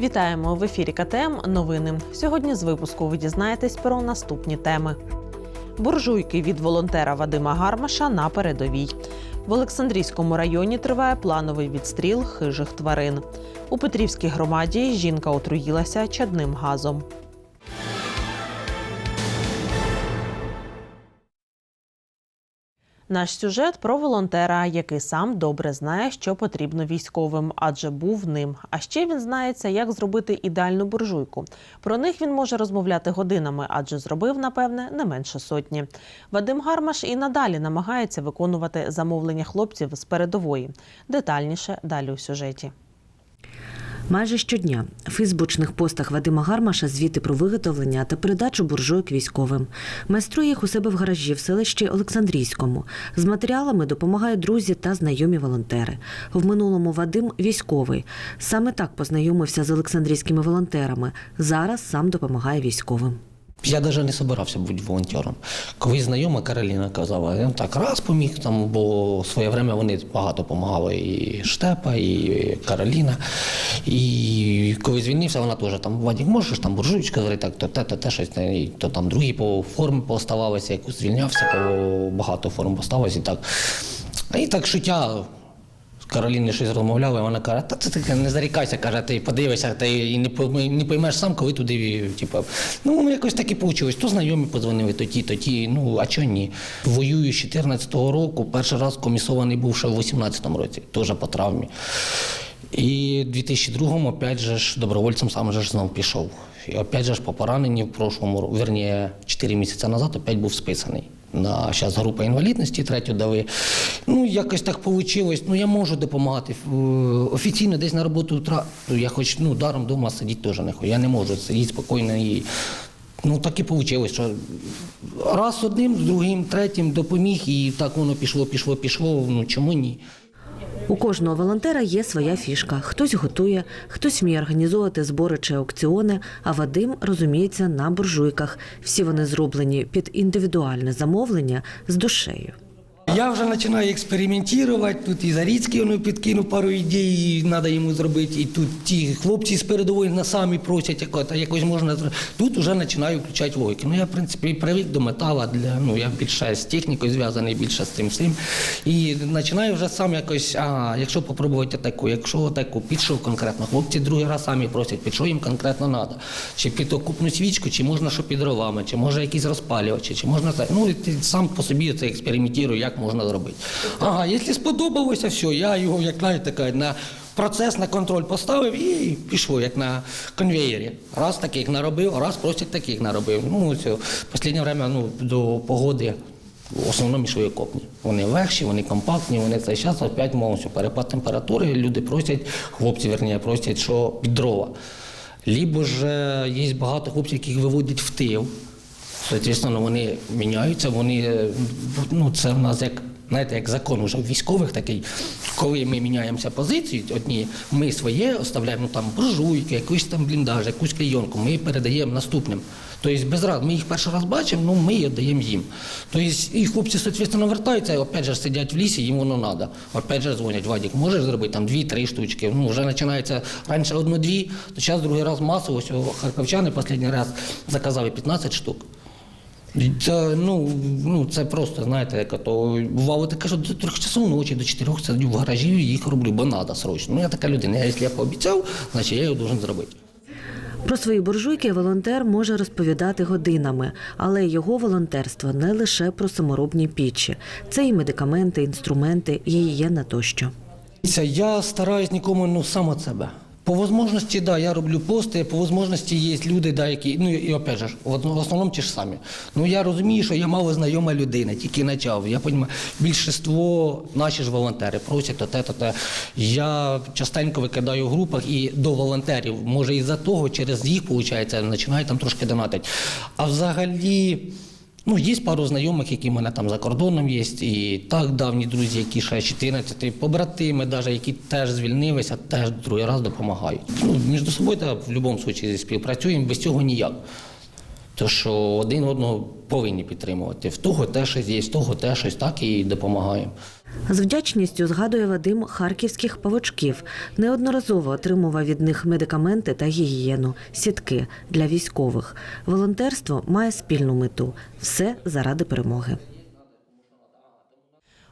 Вітаємо в ефірі КТМ. Новини. Сьогодні з випуску ви дізнаєтесь про наступні теми. Буржуйки від волонтера Вадима Гармаша на передовій. В Олександрійському районі триває плановий відстріл хижих тварин. У Петрівській громаді жінка отруїлася чадним газом. Наш сюжет про волонтера, який сам добре знає, що потрібно військовим, адже був ним. А ще він знається, як зробити ідеальну буржуйку. Про них він може розмовляти годинами, адже зробив, напевне, не менше сотні. Вадим Гармаш і надалі намагається виконувати замовлення хлопців з передової. Детальніше далі у сюжеті. Майже щодня в фейсбучних постах Вадима Гармаша звіти про виготовлення та передачу буржуйок військовим. Майструє їх у себе в гаражі в селищі Олександрійському. З матеріалами допомагають друзі та знайомі волонтери. В минулому Вадим військовий. Саме так познайомився з олександрійськими волонтерами. Зараз сам допомагає військовим. Я навіть не збирався бути волонтером. Колись знайома Кароліна казала, я так раз поміг, там, бо в своє время вони багато допомагали і Штепа, і Кароліна. І коли звільнився, вона теж там, Вадік, можеш там буржуйчика зварити, так, то те, то те, щось, то там другі по форми поставалися, якусь звільнявся, то багато форм поставилось і так. І так життя Кароліні щось розмовляла, і вона каже, та це таке не зарікайся, каже, ти подивишся, ти і не не поймеш сам, коли туди, типу, ну воно якось так і вийшло. То знайомі подзвонили, то ті, то ті, ну а чого ні? Воюю з 14-го року, перший раз комісований був ще в 18-му році, теж по травмі. І в 2002-му, опять же ж, добровольцем сам же ж знов пішов. І опять же ж по пораненні в прошлому, ро- вірніше, 4 місяці назад опять був списаний. На зараз група інвалідності третю дали. Ну, якось так вийшло. Ну, я можу допомагати. Е, Офіційно десь на роботу утра. ну, Я хоч ну, даром вдома сидіти теж не хочу. Я не можу сидіти спокійно і. Ну так і вийшло, що раз одним, з другим, третім допоміг, і так воно пішло, пішло, пішло. Ну чому ні? У кожного волонтера є своя фішка. Хтось готує, хтось вміє організовувати збори чи аукціони, а Вадим розуміється на буржуйках. Всі вони зроблені під індивідуальне замовлення з душею. Я вже починаю експериментувати. Тут і Заріцький воно підкинув пару ідей, і треба йому зробити. І тут ті хлопці з передової на самі просять, яко- та якось можна зробити. Тут вже починаю включати логіки. Ну я, в принципі, привик до метала для ну я більше з технікою зв'язаний, більше з цим всім. І починаю вже сам якось, а якщо попробувати таку, якщо таку підшов конкретно, хлопці другий раз самі просять, під що їм конкретно треба. Чи під окупну свічку, чи можна що під дровами, чи може якісь розпалювачі, чи можна так. Ну і ти сам по собі це експериментую, як можна зробити. Ага, якщо сподобалося, все, я його, як знаєте, така, на процес на контроль поставив і пішло, як на конвеєрі. Раз таких наробив, раз просять таких наробив. Ну, все. Останнє время ну, до погоди. В основному мішовикопні. Вони легші, вони компактні, вони це зараз опять мовився. Перепад температури, люди просять, хлопці верніше, просять, що під дрова. Лібо ж е, є багато хлопців, яких виводять в тил. Соответственно, вони міняються, вони, е, ну, це в нас як, знаєте, як закон уже військових такий. Коли ми міняємося позиції, одні ми своє оставляємо ну, там буржуйки, якийсь там бліндаж, якусь клейонку, ми передаємо наступним. Тобто без раз, ми їх перший раз бачимо, ну ми її даємо їм. Тобто і хлопці, соответственно, вертаються, і опять же сидять в лісі, їм воно треба. Опять же дзвонять, Вадик, можеш зробити там дві-три штучки. Ну, вже починається раніше одну-дві, то зараз другий раз масово. Ось харківчани останній раз заказали 15 штук. І Це, ну, ну, це просто, знаєте, як то бувало таке, що до трьох часов ночі, до чотирьох сидю в гаражі і їх роблю, бо треба срочно. Ну, я така людина. Я, якщо я пообіцяв, значить я його должен зробити. Про свої буржуйки волонтер може розповідати годинами, але його волонтерство не лише про саморобні пічі. Це і медикаменти, інструменти, гігієна тощо. Я стараюсь нікому ну, сам себе. По можливості, да, я роблю пости, по можливості є люди, да, які, ну і опять же, в основному ті ж самі. Ну я розумію, що я мало знайома людина, тільки почав. Я розумію, більшість наші ж волонтери просять то те, то. Я частенько викидаю в групах і до волонтерів, може із-за того, через їх, виходить, починаю там трошки донатити. А взагалі. Ну, є пару знайомих, які в мене там за кордоном є, і так давні друзі, які ще 14, побратими, навіть, які теж звільнилися, теж другий раз допомагають. Ну, між собою та, в будь-якому випадку співпрацюємо, без цього ніяк. То що один одного повинні підтримувати. В того те щось є, в того те щось, так і допомагаємо. З вдячністю згадує Вадим харківських павочків. Неодноразово отримував від них медикаменти та гігієну, сітки для військових. Волонтерство має спільну мету все заради перемоги.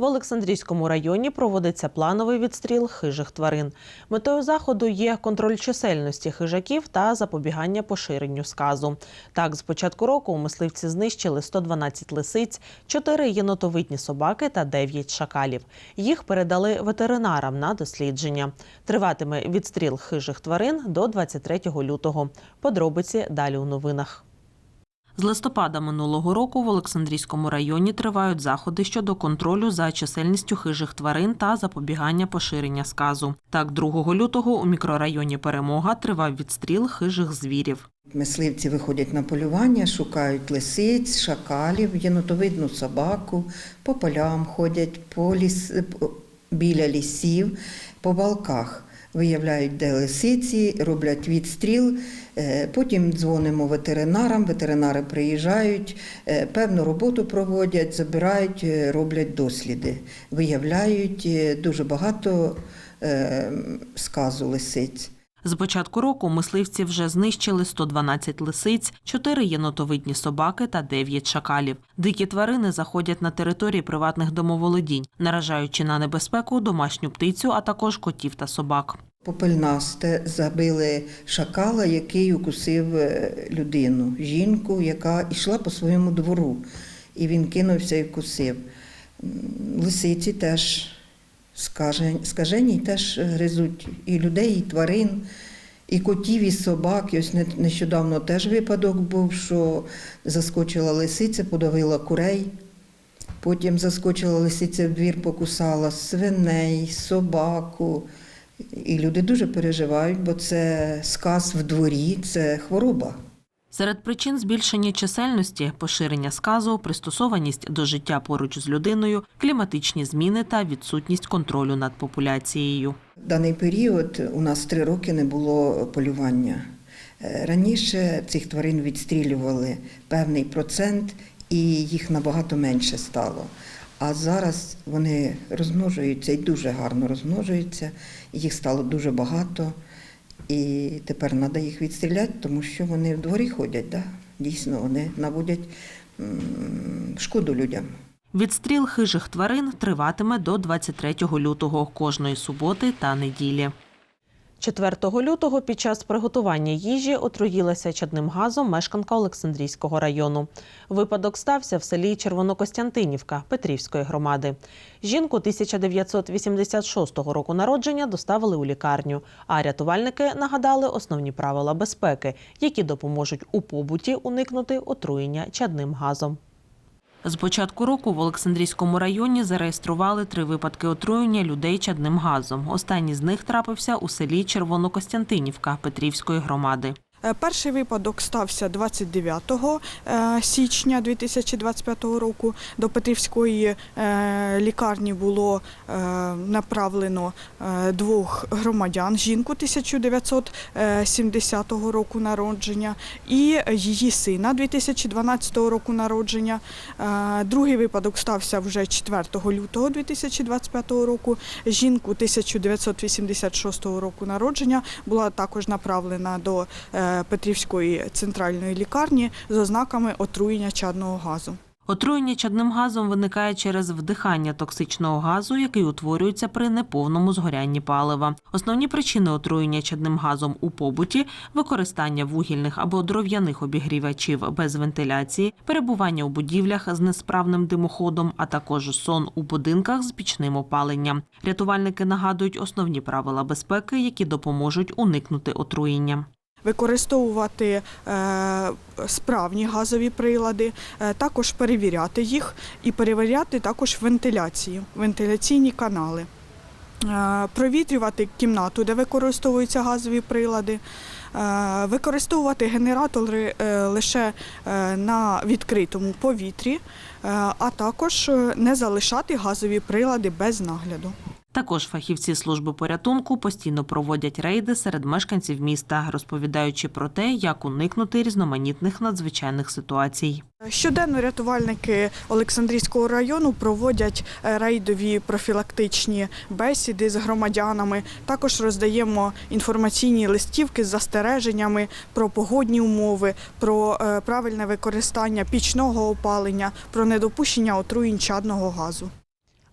В Олександрійському районі проводиться плановий відстріл хижих тварин. Метою заходу є контроль чисельності хижаків та запобігання поширенню сказу. Так, з початку року мисливці знищили 112 лисиць, 4 єнотовидні собаки та 9 шакалів. Їх передали ветеринарам на дослідження. Триватиме відстріл хижих тварин до 23 лютого. Подробиці далі у новинах. З листопада минулого року в Олександрійському районі тривають заходи щодо контролю за чисельністю хижих тварин та запобігання поширення сказу. Так, 2 лютого у мікрорайоні Перемога тривав відстріл хижих звірів. Мисливці виходять на полювання, шукають лисиць, шакалів, єнотовидну собаку, по полям ходять, по ліс, біля лісів, по балках. Виявляють, де лисиці, роблять відстріл. Е, Потім дзвонимо ветеринарам, ветеринари приїжджають, е, певну роботу проводять, забирають, е, роблять досліди. Виявляють дуже багато сказу лисиць. З початку року мисливці вже знищили 112 лисиць, 4 єнотовидні собаки та 9 шакалів. Дикі тварини заходять на території приватних домоволодінь, наражаючи на небезпеку домашню птицю, а також котів та собак. Попельнасте забили шакала, який укусив е, людину, жінку, яка йшла по своєму двору. І він кинувся і вкусив. Лисиці теж скажені теж гризуть і людей, і тварин, і котів, і собак. І ось нещодавно теж випадок був, що заскочила лисиця, подавила курей. Потім заскочила лисиця в двір, покусала свиней, собаку. І люди дуже переживають, бо це сказ в дворі, це хвороба. Серед причин збільшення чисельності, поширення сказу, пристосованість до життя поруч з людиною, кліматичні зміни та відсутність контролю над популяцією. В даний період у нас три роки не було полювання. Е, Раніше цих тварин відстрілювали певний процент, і їх набагато менше стало. А зараз вони розмножуються і дуже гарно розмножуються. Їх стало дуже багато. І тепер треба їх відстріляти, тому що вони в дворі ходять. Да? Дійсно, вони наводять шкоду людям. Відстріл хижих тварин триватиме до 23 лютого кожної суботи та неділі. 4 лютого під час приготування їжі отруїлася чадним газом мешканка Олександрійського району. Випадок стався в селі Червонокостянтинівка Петрівської громади. Жінку 1986 року народження доставили у лікарню. А рятувальники нагадали основні правила безпеки, які допоможуть у побуті уникнути отруєння чадним газом. З початку року в Олександрійському районі зареєстрували три випадки отруєння людей чадним газом. Останній з них трапився у селі Червонокостянтинівка Петрівської громади. Е, Перший випадок стався 29 е, січня 2025 року. До Петрівської е, лікарні було направлено двох громадян, жінку 1970 року народження і її сина 2012 року народження. Другий випадок стався вже 4 лютого 2025 року. Жінку 1986 року народження була також направлена до Петрівської центральної лікарні з ознаками отруєння чадного газу. Отруєння чадним газом виникає через вдихання токсичного газу, який утворюється при неповному згорянні палива. Основні причини отруєння чадним газом у побуті використання вугільних або дров'яних обігрівачів без вентиляції, перебування у будівлях з несправним димоходом, а також сон у будинках з пічним опаленням. Рятувальники нагадують основні правила безпеки, які допоможуть уникнути отруєння. Використовувати е, справні газові прилади, е, також перевіряти їх і перевіряти також вентиляцію, вентиляційні канали. Е, Провітрювати кімнату, де використовуються газові прилади, використовувати генератори лише на відкритому повітрі, а також не залишати газові прилади без нагляду. Також фахівці служби порятунку постійно проводять рейди серед мешканців міста, розповідаючи про те, як уникнути різноманітних надзвичайних ситуацій. Щоденно рятувальники Олександрійського району проводять е, рейдові профілактичні бесіди з громадянами. Також роздаємо інформаційні листівки з застереженнями про погодні умови, про е, правильне використання пічного опалення, про недопущення отруєнь чадного газу.